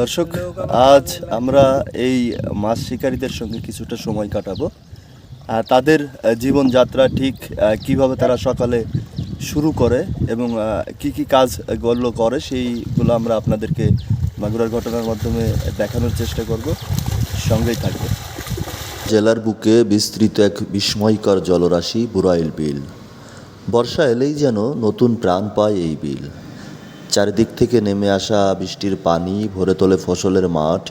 দর্শক, আজ আমরা এই মাছ শিকারীদের সঙ্গে কিছুটা সময় কাটাবো। আর তাদের জীবনযাত্রা ঠিক কীভাবে তারা সকালে শুরু করে এবং কি কি কাজ গল্য করে, সেইগুলো আমরা আপনাদেরকে মাগুরার ঘটনার মাধ্যমে দেখানোর চেষ্টা করব। সঙ্গেই থাকবে জেলার বুকে বিস্তৃত এক বিস্ময়কর জলরাশি বুরাইল বিল। বর্ষা এলেই যেন নতুন প্রাণ পায় এই বিল। চারিদিক থেকে নেমে আসা বৃষ্টির পানি ভরে তোলে ফসলের মাঠ,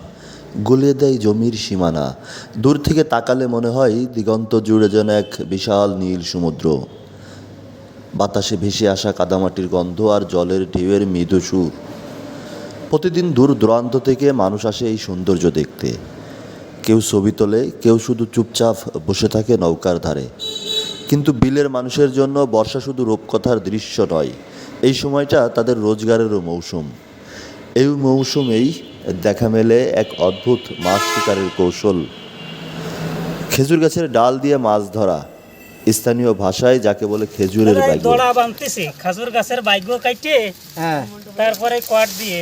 গলিয়ে দেয় জমির সীমানা। দূর থেকে তাকালে মনে হয় দিগন্ত জুড়ে যেন এক বিশাল নীল সমুদ্র। বাতাসে ভেসে আসা কাদামাটির গন্ধ আর জলের ঢেউয়ের মৃদু সুর। প্রতিদিন দূর দূরান্ত থেকে মানুষ আসে এই সৌন্দর্য দেখতে। কেউ ছবি তোলে, কেউ শুধু চুপচাপ বসে থাকে নৌকার ধারে। কিন্তু বিলের মানুষের জন্য বর্ষা শুধু রূপকথার দৃশ্য নয় এই সময়টা তাদের রোজগারেরও মৌসুম। এই মৌসুমেই দেখা মেলে এক অদ্ভুত মাছ শিকারের কৌশল। খেজুর গাছের ডাল দিয়ে মাছ ধরা স্থানীয় ভাষায় যাকে বলে খেজুরের ব্যাগ দড়া বানতেছি খাজুর গাছের বাইগ কাইটে হ্যাঁ। তারপরে কট দিয়ে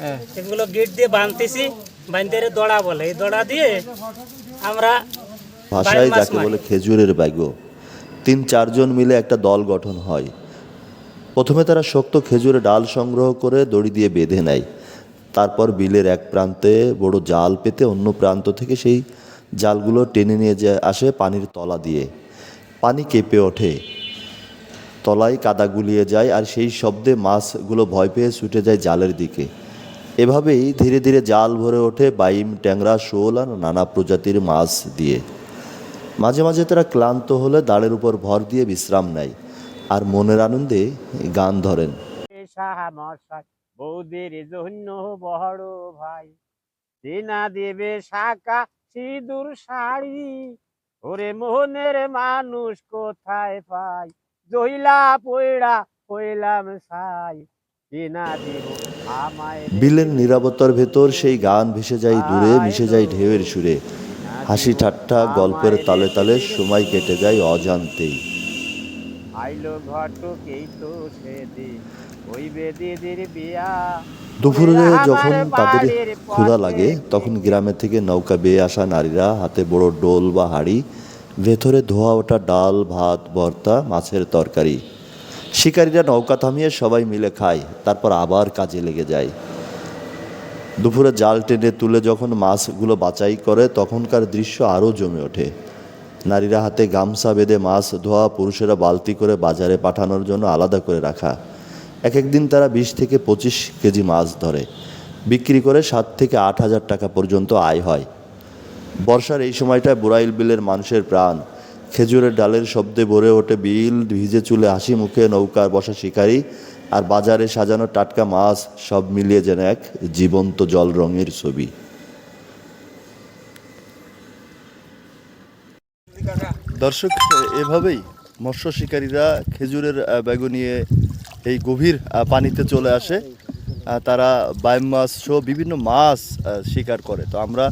হ্যাঁ। এগুলো গেট দিয়ে বানতেছি বানতে রে দড়া বলে। এই দড়া দিয়ে আমরা ভাষায় যাকে বলে খেজুরের ব্যাগও তিন, চারজন মিলে একটা দল গঠন হয়। প্রথমে তারা শক্ত খেজুরের ডাল সংগ্রহ করে দড়ি দিয়ে বেঁধে নেয়। তারপর বিলের এক প্রান্তে বড় জাল পেতে অন্য প্রান্ত থেকে সেই জালগুলো টেনে নিয়ে যায়, আসে পানির তলা দিয়ে। পানি কেঁপে ওঠে। তলায় কাদা গুলিয়ে যায় আর সেই শব্দে মাছগুলো ভয় পেয়ে ছুটে যায় জালের দিকে। এভাবেই ধীরে ধীরে জাল ভরে ওঠে বাইম, ট্যাংরা, শোল আর নানা প্রজাতির মাছ দিয়ে। মাঝে মাঝে তারা ক্লান্ত হলে দাঁড়ের উপর ভর দিয়ে বিশ্রাম নেয় আর মনের আনন্দে গান ধরেন বৌদির জন্য বড় ভাই দিনা দেবে শাখা সিঁদুর শাড়ি ওরে মোহনের মানুষ কোথায় পাই জহিলা পয়ড়া কইলাম সাই। বিলের নিরাপত্তার ভেতর সেই গান ভেসে যায় দূরে মিশে যায় ঢেউয়ের সুরে হাসি ঠাট্টা গল্পের তালে তালে সময় কেটে যায় অজান্তেই। দুপুরে যখন তাদের ক্ষুধা লাগে তখন গ্রামে থেকে নৌকা বেয়ে আসা নারীরা হাতে বড় ডোল বা হাঁড়ি ভেতরে ধোয়া ওঠা ডাল ভাত ভর্তা মাছের তরকারি। শিকারীরা নৌকা থামিয়ে সবাই মিলে খায় তারপর আবার কাজে লেগে যায়। দুপুরে জাল টেনে তুলে যখন মাছগুলো বাছাই করে, তখনকার দৃশ্য আরও জমে ওঠে। নারীরা হাতে গামছা বেঁধে মাছ ধোয়া, পুরুষেরা বালতি করে বাজারে পাঠানোর জন্য আলাদা করে রাখা। এক একদিন তারা বিশ থেকে পঁচিশ কেজি মাছ ধরে। বিক্রি করে সাত থেকে আট হাজার টাকা পর্যন্ত আয় হয়। বর্ষার এই সময়টায় বুড়াইল বিলের মানুষের প্রাণ। খেজুরের ডালের শব্দে ভরে ওঠে বিল, ভিজে চুলে হাসি মুখে নৌকার বসা শিকারী। আর বাজারে সাজানো টাটকা মাছ সব মিলিয়ে যেন এক জীবন্ত জল রঙের ছবি। দর্শক, এভাবেই মৎস্য শিকারীরা খেজুরের ব্যাগ নিয়ে এই গভীর পানিতে চলে আসে। তারা বাইম মাছ সহ বিভিন্ন মাছ শিকার করে। তো আমরা